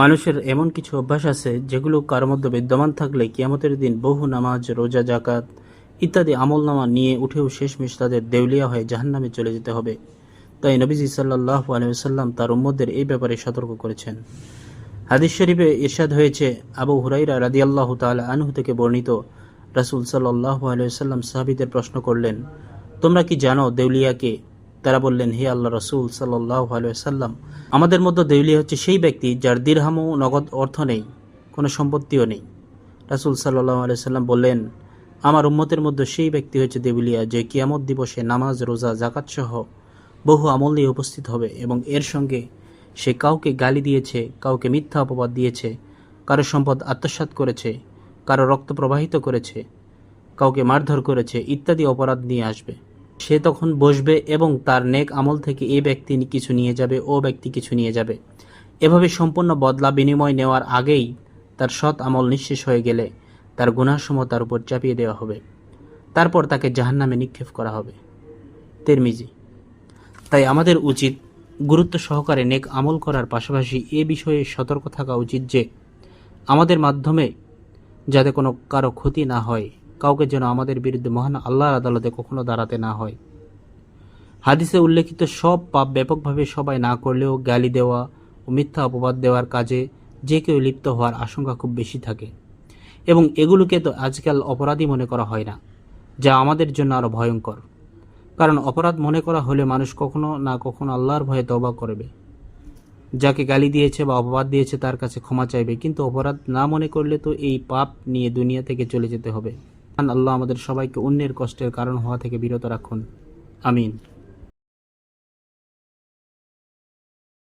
মানুষের এমন কিছু অভ্যাস আছে যেগুলো কারোর মধ্যে বিদ্যমান থাকলে কিয়ামতের দিন বহু নামাজ, রোজা জাকাত ইত্যাদি আমলনামা নিয়ে উঠেও শেষমেশ তাদের দেউলিয়া হয়ে জাহান্নামে চলে যেতে হবে। তাই নবীজি সাল্লাহ আলহাম তার উম্মদের এই ব্যাপারে সতর্ক করেছেন। হাদিস শরীফে ইরশাদ হয়েছে, আবু হুরাইরা রাদিয়াল্লাহু তাআলা আনহু থেকে বর্ণিত রাসূল সাল্লাল্লাহু আলাইহি সাল্লাম সাহাবীদের প্রশ্ন করলেন, তোমরা কি জানো দেউলিয়াকে তারা বললেন, হে আল্লাহ রসুল সাল্লাল্লাহু আলাইহি সাল্লাম আমাদের মধ্যে দেউলিয়া হচ্ছে সেই ব্যক্তি যার দীর্হামও নগদ অর্থ নেই, কোনো সম্পত্তিও নেই। রাসূল সাল্লাল্লাহু আলাইহি সাল্লাম বললেন, আমার উম্মতের মধ্যে সেই ব্যক্তি হচ্ছে দেউলিয়া, যে কিয়ামত দিবসে নামাজ, রোজা জাকাত সহ বহু আমল নিয়ে উপস্থিত হবে এবং এর সঙ্গে সে কাউকে গালি দিয়েছে, কাউকে মিথ্যা অপবাদ দিয়েছে, কারও সম্পদ আত্মসাৎ করেছে, কারও রক্ত প্রবাহিত করেছে, কাউকে মারধর করেছে ইত্যাদি অপরাধ নিয়ে আসবে। সে তখন বসবে এবং তার নেক আমল থেকে এ ব্যক্তি কিছু নিয়ে যাবে, ও ব্যক্তি কিছু নিয়ে যাবে। এভাবে সম্পূর্ণ বদলা বিনিময় নেওয়ার আগেই তার সৎ আমল নিঃশেষ হয়ে গেলে তার গুনাসমূহ তার উপর চাপিয়ে দেওয়া হবে। তারপর তাকে জাহান্নামে নিক্ষেপ করা হবে। তেরমিজি। তাই আমাদের উচিত গুরুত্ব সহকারে নেক আমল করার পাশাপাশি এ বিষয়ে সতর্ক থাকা উচিত যে, আমাদের মাধ্যমে যাতে কোনো কারও ক্ষতি না হয় কাউকে যেন আমাদের বিরুদ্ধে মহান আল্লাহর আদালতে কখনো দাঁড়াতে না হয়। হাদিসে উল্লেখিত সব পাপ ব্যাপকভাবে সবাই না করলেও গালি দেওয়া ও মিথ্যা অপবাদ দেওয়ার কাজে যে কেউ লিপ্ত হওয়ার আশঙ্কা খুব বেশি থাকে। এবং এগুলোকে তো আজকাল অপরাধী মনে করা হয় না, যা আমাদের জন্য আরও ভয়ঙ্কর। কারণ অপরাধ মনে করা হলে মানুষ কখনো না কখনো আল্লাহর ভয়ে তবা করবে। যাকে গালি দিয়েছে বা অপবাদ দিয়েছে তার কাছে ক্ষমা চাইবে, কিন্তু অপরাধ না মনে করলে তো এই পাপ নিয়ে দুনিয়া থেকে চলে যেতে হবে। আল্লাহ আমাদের সবাইকে অন্যের কষ্টের কারণ হওয়া থেকে বিরত রাখুন। আমিন।